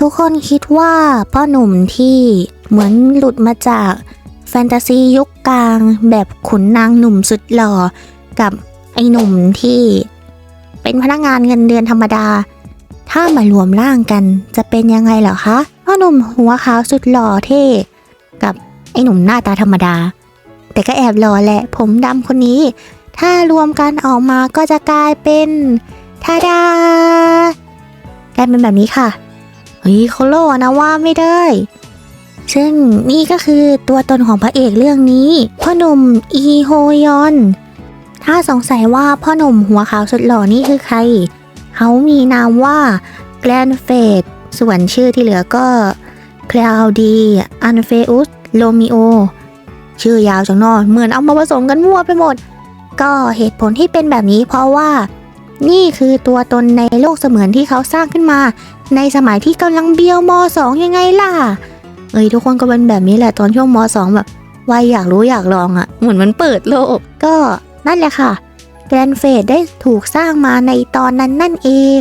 ทุกคนคิดว่าพ่อหนุ่มที่เหมือนหลุดมาจากแฟนตาซียุคกลางแบบขุนนางหนุ่มสุดหล่อ กับไอ้หนุ่มที่เป็นพนักงานเงินเดือนธรรมดา ถ้ามารวมร่างกันจะเป็นยังไงเหรอคะพ่อหนุ่มหัวขาวสุดหล่อเท่กับไอ้หนุ่มหน้าตาธรรมดา แต่ก็แอบหล่อแหละ ผมดำคนนี้ ถ้ารวมกันออกมาก็จะกลายเป็นทาดากลายเป็นแบบนี้ค่ะ เฮ้ยเขาหล่อนะว่าไม่ได้ ซึ่งนี่ก็คือตัวตนของพระเอกเรื่องนี้พ่อหนุ่มอีโฮยอน ถ้าสงสัยว่าพ่อหนุ่มหัวขาวสุดหล่อนี่คือใคร เขามีนามว่าแกลนเฟดส่วนชื่อที่เหลือก็คลาวดี อันเฟอุส โลมิโอ ชื่อยาวจังนอะเหมือนเอามาผสมกันมั่วไปหมด ก็เหตุผลที่เป็นแบบนี้เพราะว่า นี่คือตัวตนในโลกเสมือนที่เขาสร้างขึ้นมา ในสมัยที่กำลังเบียวมสองยังไงล่ะ เอ้ยทุกคนก็เป็นแบบนี้แหละตอนช่วงมสองแบบวัยอยากรู้อยากลองอะ่ะ เหมือนมันเปิดโลก ก็นั่นแหละค่ะแกรนเฟดได้ถูกสร้างมาในตอนนั้นนั่นเอง